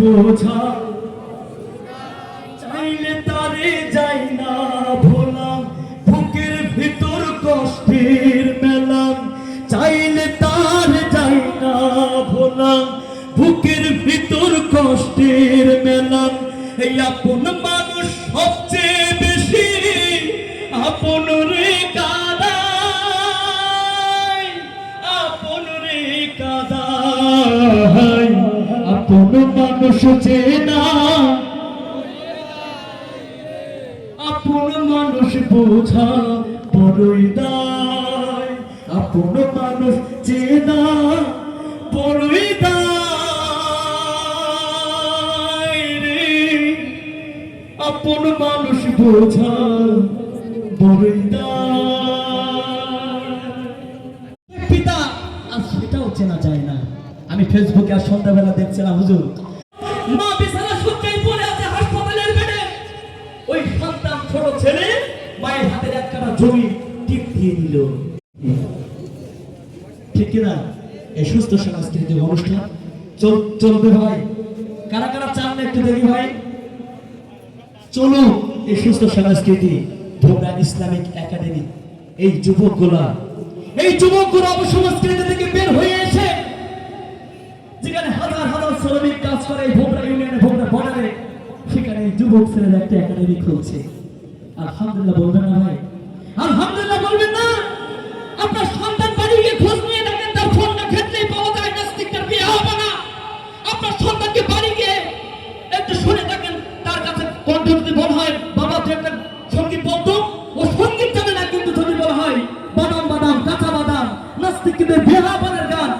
বোঝা। চাইলে তারে যাই না ভোলাম বুকের ভিতর কষ্টের মেলাম চাইলে তার যাই না ভোলাম বুকের ভিতর কষ্টের মেলাম এই আপন মানুষ সবচেয়ে বেশি আপন রে কাদায়। আপন রে কাদায়। আপন মানুষ চেনা আপন মানুষ বোঝা বড়ই দায়। আপন মানুষ চেনা বড়ই দায় আপন মানুষ বোঝা বড়ই দায়। পিতা, আর সেটাও চেনা যায় না। আমি ফেসবুকে আর সন্ধ্যাবেলা দেখছিলাম হুজুর। মা বিছানা পড়ে আছে হাসপাতালের বেডে। ওই সন্তান ছোট ছেলে মায়ের হাতের জমি টিপ দিয়ে দিল। ঠিক কিনা? এই সুস্থ সাংস্কৃতিক অনুষ্ঠান চল চলবে ভাই। কারা কারা চান না একটু দেখি ভাই? চলো এই সুস্থ সংস্কৃতি ধোবরা ইসলামিক একাডেমি এই যুবকগুলা। এই যুবকগুলো অবসংস্কৃতি থেকে বের হয়ে এসে যেখানে হাজার হাজার শ্রমিক কাজ করে ভোগড়া ইউনিয়নে ভোগড়া বর্ডারে, সেখানে যুবক ছেলেরা একটা একাডেমি খুলছে। আলহামদুলিল্লাহ বলবেন না ভাই? আলহামদুলিল্লাহ বলবেন না। আপনার সন্তান বাড়ি খোঁজ নিয়ে দেখেন, তার ফোনটা ক্ষেত্রেই পাওয়া যায় নাস্তিকটার বিয়ে হবে না। আপনার সন্তানকে বাড়ি একটু শুনে দেখেন, তার কাছে কণ্ঠ যদি বলা হয়, বাবা, তুই একটা সংগীত বলতো ও সংগীত জানে না, কিন্তু যদি বলা হয়, বাদাম বাদাম, কাঁচা বাদাম, নাস্তিকদের বিয়ে হওয়ার গান